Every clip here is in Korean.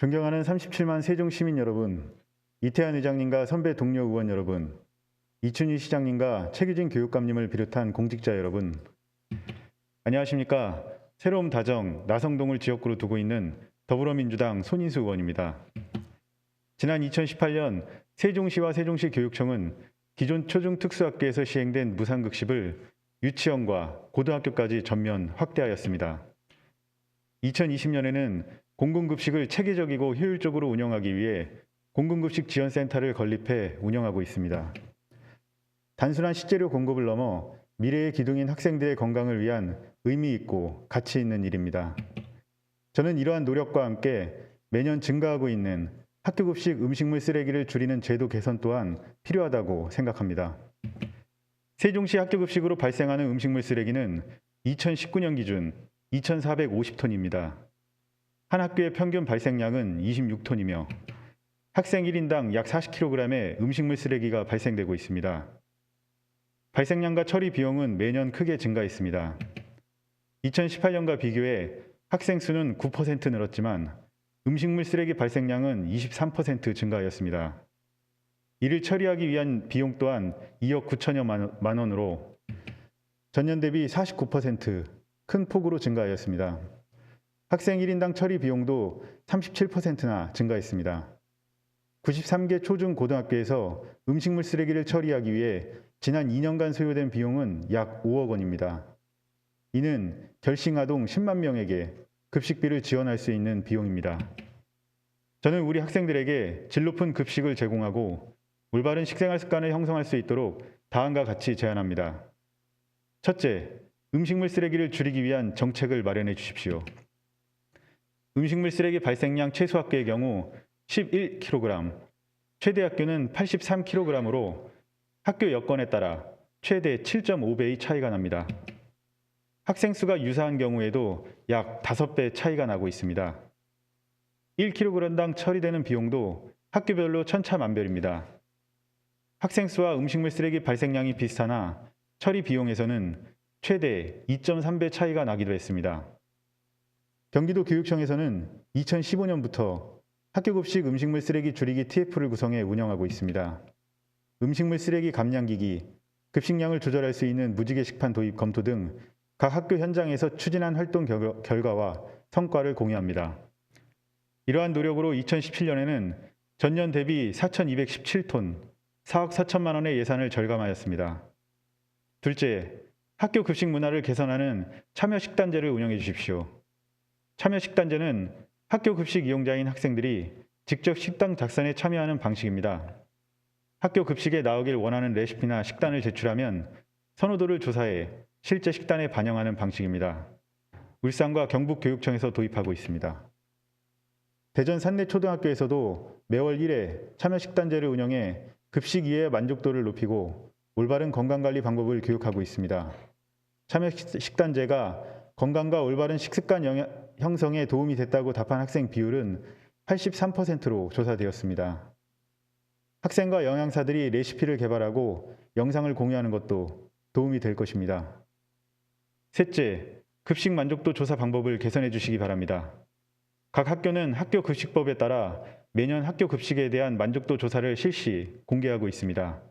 존경하는 37만 세종 시민 여러분, 이태한 의장님과 선배 동료 의원 여러분, 이춘희 시장님과 최규진 교육감님을 비롯한 공직자 여러분, 안녕하십니까? 새로운 다정 나성동을 지역구로 두고 있는 더불어민주당 손인수 의원입니다. 지난 2018년 세종시와 세종시 교육청은 기존 초중 특수학교에서 시행된 무상급식을 유치원과 고등학교까지 전면 확대하였습니다. 2020년에는 공공급식을 체계적이고 효율적으로 운영하기 위해 공공급식 지원센터를 건립해 운영하고 있습니다. 단순한 식재료 공급을 넘어 미래의 기둥인 학생들의 건강을 위한 의미 있고 가치 있는 일입니다. 저는 이러한 노력과 함께 매년 증가하고 있는 학교급식 음식물 쓰레기를 줄이는 제도 개선 또한 필요하다고 생각합니다. 세종시 학교급식으로 발생하는 음식물 쓰레기는 2019년 기준 2,450톤입니다. 한 학교의 평균 발생량은 26톤이며 학생 1인당 약 40kg의 음식물 쓰레기가 발생되고 있습니다. 발생량과 처리 비용은 매년 크게 증가했습니다. 2018년과 비교해 학생 수는 9% 늘었지만 음식물 쓰레기 발생량은 23% 증가하였습니다. 이를 처리하기 위한 비용 또한 2억 9천여 만 원으로 전년 대비 49%큰 폭으로 증가하였습니다. 학생 1인당 처리 비용도 37%나 증가했습니다. 93개 초중 고등학교에서 음식물 쓰레기를 처리하기 위해 지난 2년간 소요된 비용은 약 5억 원입니다. 이는 결식 아동 10만 명에게 급식비를 지원할 수 있는 비용입니다. 저는 우리 학생들에게 질 높은 급식을 제공하고 올바른 식생활 습관을 형성할 수 있도록 다음과 같이 제안합니다. 첫째, 음식물 쓰레기를 줄이기 위한 정책을 마련해 주십시오. 음식물 쓰레기 발생량 최소 학교의 경우 11kg, 최대 학교는 83kg으로 학교 여건에 따라 최대 7.5배의 차이가 납니다. 학생 수가 유사한 경우에도 약 5배 차이가 나고 있습니다. 1kg당 처리되는 비용도 학교별로 천차만별입니다. 학생 수와 음식물 쓰레기 발생량이 비슷하나 처리 비용에서는 최대 2.3배 차이가 나기도 했습니다. 경기도 교육청에서는 2015년부터 학교급식 음식물 쓰레기 줄이기 TF를 구성해 운영하고 있습니다. 음식물 쓰레기 감량기기, 급식량을 조절할 수 있는 무지개 식판 도입 검토 등 각 학교 현장에서 추진한 활동 결- 결과와 성과를 공유합니다. 이러한 노력으로 2017년에는 전년 대비 4,217톤, 4억 4천만 원의 예산을 절감하였습니다. 둘째, 학교 급식 문화를 개선하는 참여 식단제를 운영해 주십시오. 참여 식단제는 학교 급식 이용자인 학생들이 직접 식당 작성에 참여하는 방식입니다. 학교 급식에 나오길 원하는 레시피나 식단을 제출하면 선호도를 조사해 실제 식단에 반영하는 방식입니다. 울산과 경북교육청에서 도입하고 있습니다. 대전 산내 초등학교에서도 매월 1회 참여 식단제를 운영해 급식 이해의 만족도를 높이고 올바른 건강관리 방법을 교육하고 있습니다. 참여 식- 식단제가 건강과 올바른 식습관 영야- 형성에 도움이 됐다고 답한 학생 비율은 83%로 조사되었습니다. 학생과 영양사들이 레시피를 개발하고 영상을 공유하는 것도 도움이 될 것입니다. 셋째, 급식 만족도 조사 방법을 개선해 주시기 바랍니다. 각 학교는 학교 급식법에 따라 매년 학교 급식에 대한 만족도 조사를 실시 공개하고 있습니다.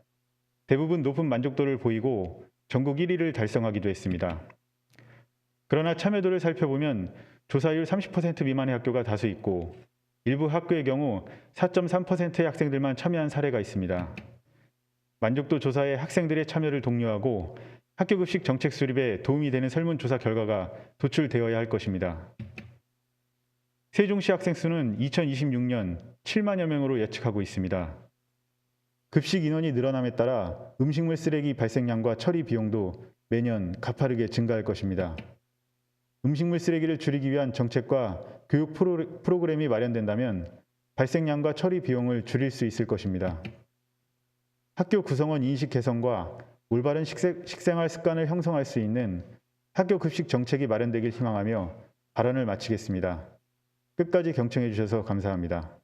대부분 높은 만족도를 보이고 전국 1위를 달성하기도 했습니다. 그러나 참여도를 살펴보면 조사율 30% 미만의 학교가 다수 있고 일부 학교의 경우 4.3%의 학생들만 참여한 사례가 있습니다. 만족도 조사에 학생들의 참여를 독려하고 학교급식 정책 수립에 도움이 되는 설문조사 결과가 도출되어야 할 것입니다. 세종시 학생 수는 2026년 7만여 명으로 예측하고 있습니다. 급식 인원이 늘어남에 따라 음식물 쓰레기 발생량과 처리 비용도 매년 가파르게 증가할 것입니다. 음식물 쓰레기를 줄이기 위한 정책과 교육 프로, 프로그램이 마련된다면 발생량과 처리 비용을 줄일 수 있을 것입니다. 학교 구성원 인식 개선과 올바른 식세, 식생활 습관을 형성할 수 있는 학교 급식 정책이 마련되길 희망하며 발언을 마치겠습니다. 끝까지 경청해 주셔서 감사합니다.